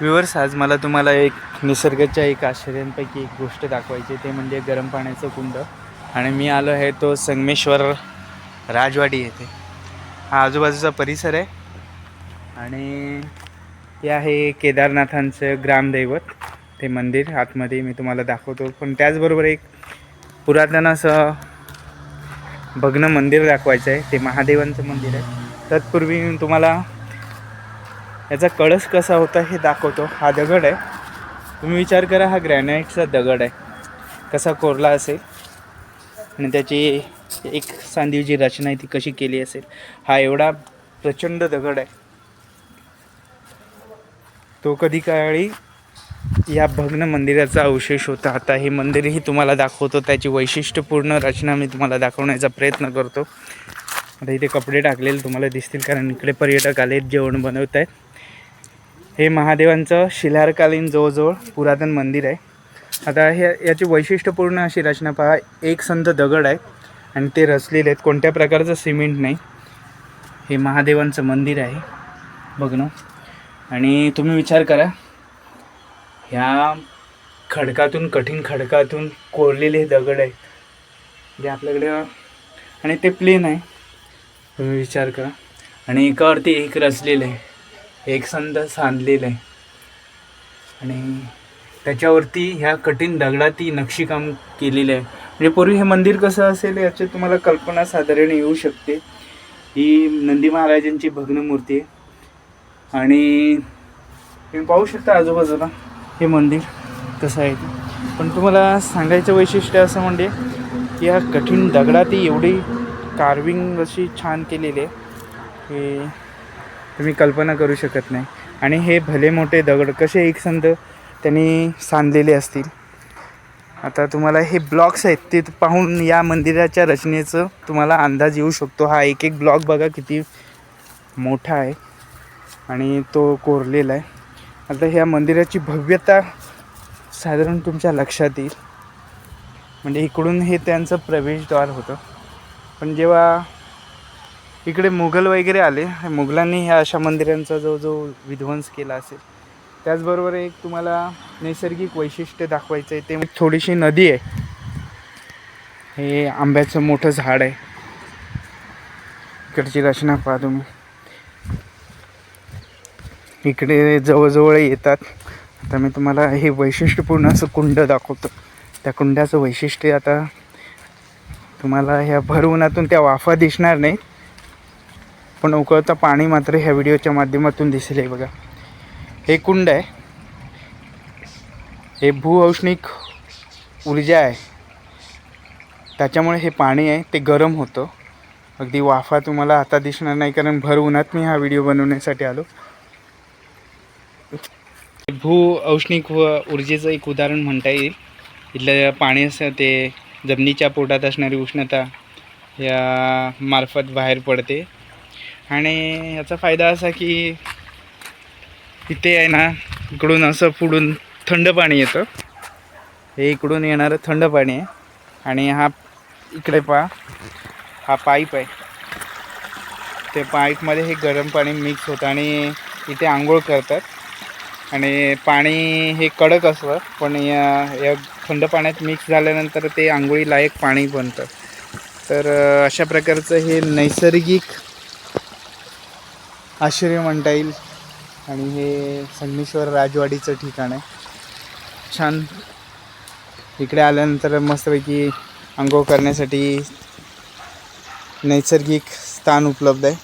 Viewers आज मला तुम्हाला एक निसर्गाच्या एक आश्चर्यांपैकी एक गोष्ट दाखवायची ते म्हणजे गरम पाण्याचं कुंड. आणि मी आलो आहे तो संगमेश्वर राजवाडी येथे. हा आजूबाजूचा परिसर आहे. आणि हे आहे केदारनाथांचं ग्रामदैवत. ते मंदिर आतमध्ये मी तुम्हाला दाखवतो. पण त्याचबरोबर एक पुरातन असं भग्न मंदिर दाखवायचं आहे. ते महादेवांचं मंदिर आहे. तत्पूर्वी मी तुम्हाला याचा कळस कसा होता हे दाखवतो. हा दगड आहे. तुम्ही विचार करा हा ग्रॅनाईटचा दगड आहे. कसा कोरला असेल. आणि त्याची एक सांदीवची रचना आहे ती कशी केली असेल. हा एवढा प्रचंड दगड आहे. तो कधी काळी या भग्न मंदिराचा अवशेष होता. आता हे मंदिरही तुम्हाला दाखवतो. त्याची वैशिष्ट्यपूर्ण रचना मी तुम्हाला दाखवण्याचा प्रयत्न करतो. आता इथे कपडे टाकलेले तुम्हाला दिसतील कारण इकडे पर्यटक आलेत जेवण बनवत आहेत हे महादेवांचं शिलारकालीन जवळजवळ पुरातन मंदिर आहे. आता हे याची वैशिष्ट्यपूर्ण अशी रचना पहा. एक संत दगड आहे आणि ते रचलेले आहेत. कोणत्या प्रकारचं सिमेंट नाही. हे महादेवांचं मंदिर आहे. बघणं आणि तुम्ही विचार करा. ह्या खडकातून कठीण खडकातून कोरलेले दगड आहे जे आपल्याकडे आणि ते प्लेन आहे. तुम्ही विचार करा. आणि एकावरती एक रचलेलं आहे. एकसंध सांधलेलं आहे. आणि त्याच्यावरती ह्या कठीण दगडाती नक्षीकाम केलेलं आहे. म्हणजे पूर्वी हे मंदिर कसं असेल याची तुम्हाला कल्पना साधारण येऊ शकते. ही नंदी महाराजांची भग्न मूर्ती आहे. आणि तुम्ही पाहू शकता आजूबाजूला हे मंदिर कसं आहे ते. पण तुम्हाला सांगायचं वैशिष्ट्य असं म्हणजे की या कठीण दगडाती एवढी कार्विंग अशी छान केलेली आहे. की तुम्ही कल्पना करू शकत नाही. आणि हे भले मोठे दगड कसे एक संत त्यांनी सांधलेले असतील. आता तुम्हाला हे ब्लॉक्स आहेत ते पाहून या मंदिराच्या रचनेचं तुम्हाला अंदाज येऊ शकतो. हा एक एक ब्लॉक बघा किती मोठा आहे आणि तो कोरलेला आहे. आता ह्या मंदिराची भव्यता साधारण तुमच्या लक्षात येईल. म्हणजे इकडून हे त्यांचं प्रवेशद्वार होतं. पण जेव्हा इकडे मुघल वगैरे आले. मुघलांनी ह्या अशा मंदिरांचा जो जो विध्वंस केला असेल. त्याचबरोबर एक तुम्हाला नैसर्गिक वैशिष्ट्य दाखवायचं आहे ते थोडीशी नदी आहे. हे आंब्याचं मोठं झाड आहे. इकडची रचना पहा तुम्ही. इकडे जवळजवळ येतात. आता मी तुम्हाला हे वैशिष्ट्यपूर्ण असं कुंड दाखवतो. त्या कुंडाचं वैशिष्ट्य आता तुम्हाला ह्या भर उन्हातून त्या वाफा दिसणार नाही. पण उकळता पाणी मात्र ह्या व्हिडिओच्या माध्यमातून दिसेल आहे बघा. हे कुंड आहे. हे भूऔष्णिक ऊर्जा आहे. त्याच्यामुळे हे पाणी आहे ते गरम होतं. अगदी वाफा तुम्हाला आता दिसणार नाही कारण भर उन्हात मी हा व्हिडिओ बनवण्यासाठी आलो. भू औष्णिक व ऊर्जेचं एक उदाहरण म्हणता येईल. इथलं पाणी असं ते जमिनीच्या पोटात असणारी उष्णता या मार्फत बाहेर पडते. आणि याचा फायदा असा की इथे आहे ना इकडून असं पुढून थंड पाणी येतं. हे इकडून येणारं थंड पाणी आहे. आणि हा इकडे पहा हा पाईप आहे. ते पाईपमध्ये हे गरम पाणी मिक्स होतं आणि इथे आंघोळ करतात. आणि पाणी हे कडक असतं पण या या थंड पाण्यात मिक्स झाल्यानंतर ते आंघोळीलायक पाणी बनतं. तर अशा प्रकारचं हे नैसर्गिक आश्चर्य म्हणता येईल. आणि हे संगमेश्वर राजवाडीचं ठिकाण आहे. छान. इकडे आल्यानंतर मस्तपैकी आंघोळ करण्यासाठी नैसर्गिक स्थान उपलब्ध आहे.